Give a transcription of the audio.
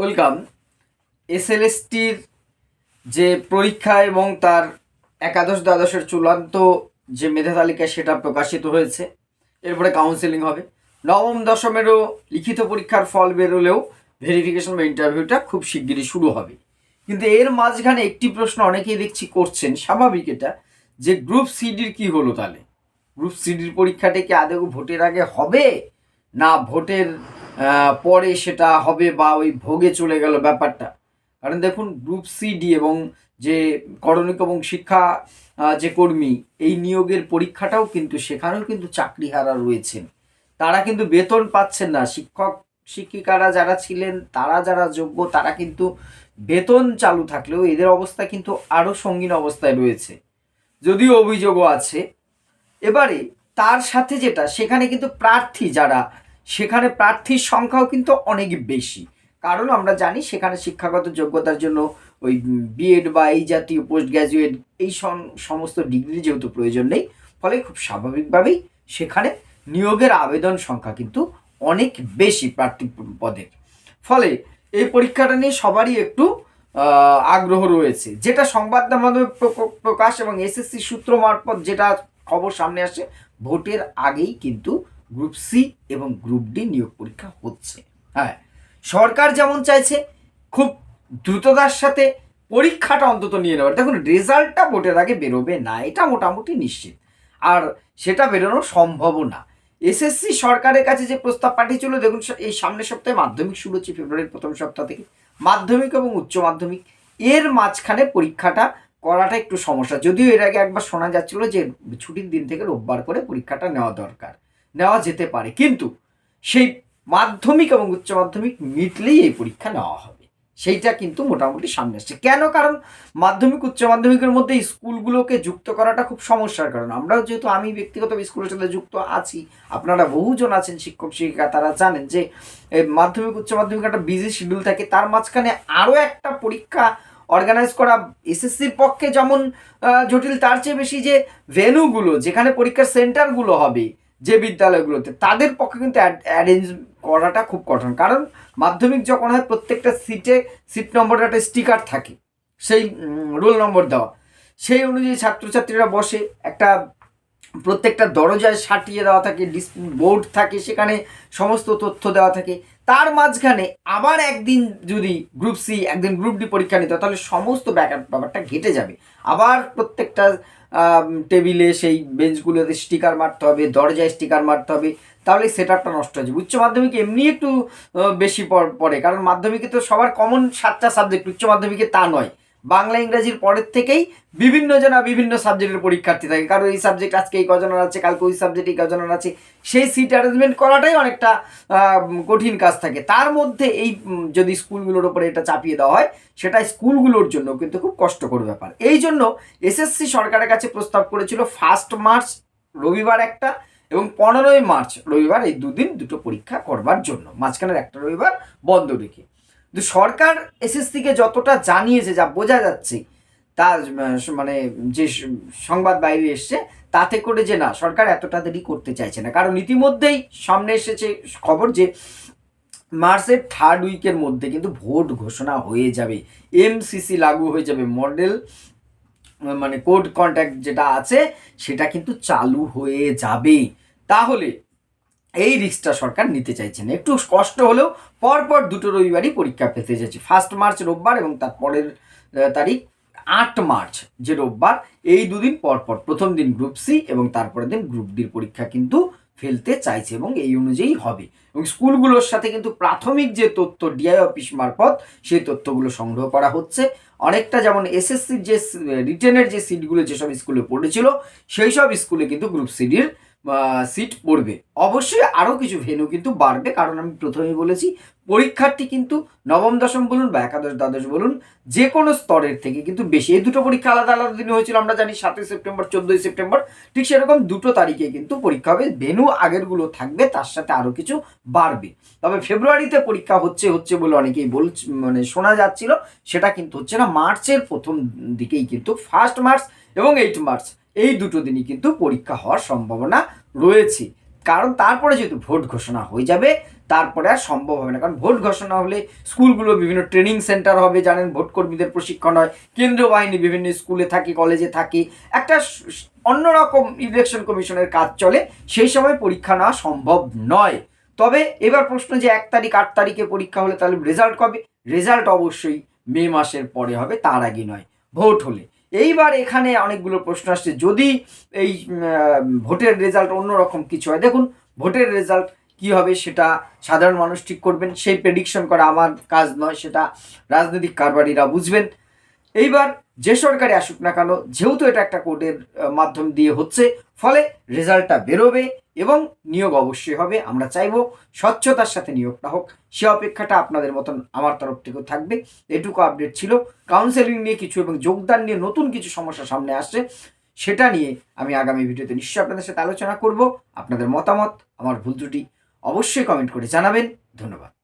Welcome. এসএলএসটির যে পরীক্ষা এবং তার একাদশ দ্বাদশের চূড়ান্ত যে মেধা তালিকা, সেটা প্রকাশিত হয়েছে। এরপরে কাউন্সেলিং হবে। নবম দশমেরও লিখিত পরীক্ষার ফল বেরোলেও ভেরিফিকেশন বা ইন্টারভিউটা খুব শিগগিরই শুরু হবে। কিন্তু এর মাঝখানে একটি প্রশ্ন অনেকেই দেখছি করছেন, স্বাভাবিক এটা, যে গ্রুপ সিডির কি হলো তাহলে? গ্রুপ সিডির পরীক্ষাটা কি আদৌ ভোটের আগে হবে? না, ভোটের পরে সেটা হবে বা ওই ভোগে চলে গেল ব্যাপারটা। কারণ দেখুন গ্রুপ সিডি এবং যে করণিক এবং শিক্ষা যে কর্মী, এই নিয়োগের পরীক্ষাটাও কিন্তু সেখানেও কিন্তু চাকরিহারা রয়েছেন। তারা কিন্তু বেতন পাচ্ছেন না। শিক্ষক, শিক্ষিকারা যারা ছিলেন, তারা যারা যোগ্য, তারা কিন্তু বেতন চালু থাকলেও এদের অবস্থা কিন্তু আরও সঙ্গীন অবস্থায় রয়েছে। যদিও অভিযোগও আছে। এবারে তার সাথে যেটা, সেখানে কিন্তু প্রার্থী যারা সেখানে প্রার্থীর সংখ্যাও কিন্তু অনেক বেশি। কারণ আমরা জানি সেখানে শিক্ষাগত যোগ্যতার জন্য ওই বিএড বা এই জাতীয় পোস্ট গ্র্যাজুয়েট এই সম- সমস্ত ডিগ্রি যেহেতু প্রয়োজন নেই, ফলে খুব স্বাভাবিকভাবেই সেখানে নিয়োগের আবেদন সংখ্যা কিন্তু অনেক বেশি প্রার্থী পদের। ফলে এই পরীক্ষাটা নিয়ে সবারই একটু আগ্রহ রয়েছে। যেটা সংবাদ মাধ্যমে প্রক- প্রকাশ এবং এসএসসি সূত্র মারফত যেটা খবর সামনে আসে, ভোটের আগেই কিন্তু গ্রুপ সি এবং গ্রুপ ডি নিয়োগ পরীক্ষা হচ্ছে। হ্যাঁ সরকার যেমন চাইছে, খুব দ্রুততার সাথে পরীক্ষাটা অন্তত নিয়ে নেওয়ার। দেখুন, রেজাল্টটা ভোটের আগে বেরোবে না, এটা মোটামুটি নিশ্চিত। আর সেটা বেরোনো সম্ভবও না। এসএসসি সরকারের কাছে যে প্রস্তাব পাঠিয়েছিল, দেখুন এই সামনের সপ্তাহে মাধ্যমিক শুরু হচ্ছে, ফেব্রুয়ারির প্রথম সপ্তাহ থেকে। মাধ্যমিক এবং উচ্চ মাধ্যমিক, এর মাঝখানে পরীক্ষাটা করাটা একটু সমস্যা। যদিও এর আগে একবার শোনা যাচ্ছিল যে ছুটির দিন থেকে রোববার করে পরীক্ষাটা নেওয়া দরকার। নেওয়া যেতে পারে। কিন্তু সেই মাধ্যমিক এবং উচ্চ মাধ্যমিক মিটলেই এই পরীক্ষা নেওয়া হবে। সেইটা কিন্তু মোটামুটি সামনে আসছে। কেন? কারণ মাধ্যমিক, উচ্চ মাধ্যমিকের মধ্যে স্কুলগুলোকে যুক্ত করাটা খুব সমস্যার কারণ। আমরাও যেহেতু আমি ব্যক্তিগত স্কুলের সাথে যুক্ত আছি, আপনারা বহুজন আছেন, শিক্ষক, শিক্ষিকা, তারা জানেন যে মাধ্যমিক, উচ্চ মাধ্যমিক একটা বিজি শিডিউল থাকে। তার মাঝখানে আরও একটা পরীক্ষা অর্গানাইজ করা এসএসসির পক্ষে যেমন জটিল, তার চেয়ে বেশি যে ভেনুগুলো যেখানে পরীক্ষার সেন্টারগুলো হবে যে বিদ্যালয়গুলোতে, তাদের পক্ষে কিন্তু অ্যারেঞ্জ করাটা খুব কঠিন। কারণ মাধ্যমিক যখন হয়, প্রত্যেকটা সিটে সিট নম্বরের একটা স্টিকার থাকে, সেই রোল নম্বর দেওয়া। সেই অনুযায়ী ছাত্রছাত্রীরা বসে একটা প্রত্যেকটা দরজায় সাটিয়ে দেওয়া থাকে, ডিস, বোর্ড থাকে, সেখানে সমস্ত তথ্য দেওয়া থাকে। তার মাঝখানে আবার একদিন যদি গ্রুপ সি, একদিন গ্রুপ ডি পরীক্ষা নিতে তাহলে সমস্ত ব্যাকআপ ব্যাপারটা ঘেটে যাবে। আবার প্রত্যেকটা টেবিলে সেই বেঞ্চগুলোতে স্টিকার মারতে হবে, দরজায় স্টিকার মারতে হবে, তাহলে সেটআপটা নষ্ট হয়ে যাবে। উচ্চ মাধ্যমিকে এমনি একটু বেশি পড়ে কারণ মাধ্যমিকে তো সবার কমন সাতটা সাবজেক্ট উচ্চ মাধ্যমিকে তা নয়। বাংলা, ইংরাজির পরের থেকেই বিভিন্ন জনা বিভিন্ন সাবজেক্টের পরীক্ষার্থী থাকে। কারণ এই সাবজেক্ট আজকে এই কজনের আছে, কালকে ওই সাবজেক্ট এই কজনের আছে। সেই সিট অ্যারেঞ্জমেন্ট করাটাই অনেকটা কঠিন কাজ থাকে। তার মধ্যে এই যদি স্কুলগুলোর ওপরে এটা চাপিয়ে দেওয়া হয়, সেটা স্কুলগুলোর জন্য কিন্তু খুব কষ্টকর ব্যাপার। এই জন্য এসএসসি সরকারের কাছে প্রস্তাব করেছিল ফার্স্ট মার্চ রবিবার একটা এবং পনেরোই মার্চ রবিবার এই দুদিন দুটো পরীক্ষা করবার জন্য। মাঝখানের একটা রবিবার বন্ধ রেখে। কিন্তু সরকার এসএসসিকে যতটা জানিয়েছে, যা বোঝা যাচ্ছে, তা মানে যে সংবাদ বাইরে এসছে, তাতে করে যে না, সরকার এতটা দেরি করতে চাইছে না। কারণ ইতিমধ্যেই সামনে এসেছে খবর যে মার্চের থার্ড উইকের মধ্যে কিন্তু ভোট ঘোষণা হয়ে যাবে। এমসিসি লাগু হয়ে যাবে মডেল মানে কোড কন্ট্যাক্ট যেটা আছে, সেটা কিন্তু চালু হয়ে যাবে। তাহলে এই রিস্কটা সরকার নিতে চাইছে না। একটু কষ্ট হলেও পরপর দুটো রবিবারই পরীক্ষা পেতে চাইছে ফার্স্ট মার্চ রোববার এবং তার পরের তারিখ আট মার্চ যে রোববার, এই দুদিন পরপর। প্রথম দিন গ্রুপ সি এবং তারপরের দিন গ্রুপ ডির পরীক্ষা কিন্তু ফেলতে চাইছে এবং এই অনুযায়ী হবে। এবং স্কুলগুলোর সাথে কিন্তু প্রাথমিক যে তথ্য ডিআই অফিস মারফত, সেই তথ্যগুলো সংগ্রহ করা হচ্ছে। অনেকটা যেমন এসএসসির যে রিটেনের যে সিটগুলো যেসব স্কুলে পড়েছিল সেই সব স্কুলে কিন্তু গ্রুপ সিডির সিট পড়বে। অবশ্যই আরও কিছু ভেনু কিন্তু বাড়বে, কারণ আমি প্রথমেই বলেছি, পরীক্ষার্থী কিন্তু নবম, দশম বলুন বা একাদশ, দ্বাদশ বলুন যে কোনো স্তরের থেকে কিন্তু বেশি। এই দুটো পরীক্ষা আলাদা আলাদা দিনে হয়েছিল, আমরা জানি সাতই সেপ্টেম্বর, চোদ্দোই সেপ্টেম্বর, ঠিক সেরকম দুটো তারিখে কিন্তু পরীক্ষা হবে। ভেনু আগেরগুলো থাকবে, তার সাথে আরও কিছু বাড়বে। তবে ফেব্রুয়ারিতে পরীক্ষা হচ্ছে হচ্ছে বলে অনেকেই বল মানে শোনা যাচ্ছিল, সেটা কিন্তু হচ্ছে না। মার্চের প্রথম দিকেই কিন্তু ফার্স্ট মার্চ এবং এইট মার্চ এই দুটো দিনই কিন্তু পরীক্ষা হওয়ার সম্ভাবনা রয়েছে। কারণ তারপরে যেহেতু ভোট ঘোষণা হয়ে যাবে, তারপরে আর সম্ভব হবে না। কারণ ভোট ঘোষণা হলে স্কুলগুলো বিভিন্ন ট্রেনিং সেন্টার হবে, জানেন ভোট কর্মীদের প্রশিক্ষণ হয়, কেন্দ্রীয় বাহিনী বিভিন্ন স্কুলে থাকে, কলেজে থাকে, একটা অন্যরকম ইলেকশন কমিশনের কাজ চলে, সেই সময় পরীক্ষা নেওয়া সম্ভব নয়। তবে এবার প্রশ্ন যে এক তারিখ, আট তারিখে পরীক্ষা হলে তাহলে রেজাল্ট কবে? রেজাল্ট অবশ্যই মে মাসের পরে হবে, তার আগে নয়, ভোট হলে। এইবার এখানে অনেকগুলো প্রশ্ন আসছে। যদি এই ভোটের রেজাল্ট অন্যরকম কিছু হয়, দেখুন, ভোটের রেজাল্ট কি হবে সেটা সাধারণ মানুষ ঠিক করবেন, সেই প্রেডিকশন করা আমার কাজ নয়, সেটা রাজনৈতিক কারবারিরা বুঝবেন। এইবার যে সরকারে আসুক না কেন, যেহেতু এটা একটা কোর্টের মাধ্যম দিয়ে হচ্ছে, ফলে রেজাল্টটা বেরোবে এবং নিয়োগ অবশ্যই হবে। আমরা চাইব স্বচ্ছতার সাথে নিয়োগটা হোক। সে অপেক্ষাটা আপনাদের মতন আমার তরফ থেকেও থাকবে। এটুকু আপডেট ছিল। কাউন্সেলিং নিয়ে কিছু এবং যোগদান নিয়ে নতুন কিছু সমস্যা সামনে আসছে, সেটা নিয়ে আমি আগামী ভিডিওতে নিশ্চয়ই আপনাদের সাথে আলোচনা করব। আপনাদের মতামত, আমার ভুল ত্রুটি অবশ্যই কমেন্ট করে জানাবেন। ধন্যবাদ।